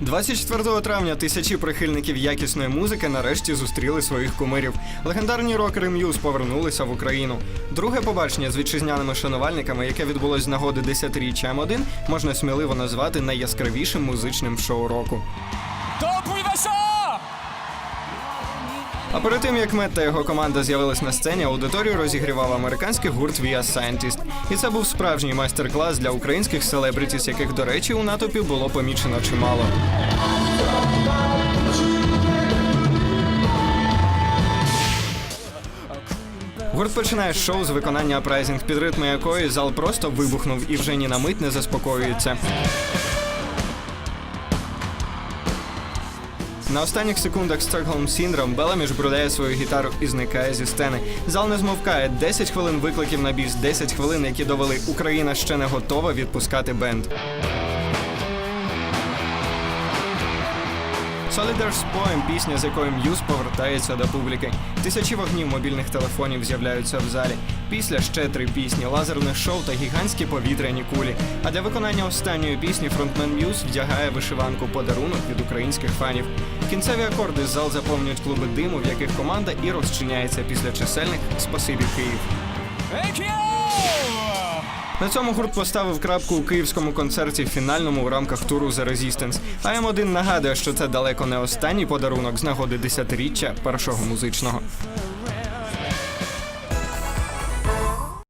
24 травня тисячі прихильників якісної музики нарешті зустріли своїх кумирів. Легендарні рокери М'юз повернулися в Україну. Друге побачення з вітчизняними шанувальниками, яке відбулось з нагоди 10-річчя М1, можна сміливо назвати найяскравішим музичним шоу року. А перед тим як Мед та його команда з'явились на сцені, аудиторію розігрівав американський гурт Via Scientist. І це був справжній майстер-клас для українських селебритіс, яких, до речі, у натовпі було помічено чимало. Гурт починає шоу з виконання прайзінг, під ритми якої зал просто вибухнув і вже ні на мить не заспокоюється. На останніх секундах Stockholm Сіндром Беламі жбрудає свою гітару і зникає зі сцени. Зал не змовкає 10 хвилин викликів на біс, 10 хвилин, які довели Україна ще не готова відпускати бенд. Solidars Poem – пісня, з якою М'юз повертається до публіки. Тисячі вогнів мобільних телефонів з'являються в залі. Після ще три пісні, лазерне шоу та гігантські повітряні кулі. А для виконання останньої пісні фронтмен М'юз вдягає вишиванку подарунок від українських фанів. Кінцеві акорди зал заповнюють клуби диму, в яких команда і розчиняється після чисельних «Спасибі Київ. На цьому гурт поставив крапку у київському концерті фінальному в рамках туру The Resistance. А М1 нагадує, що це далеко не останній подарунок з нагоди десятиріччя першого музичного.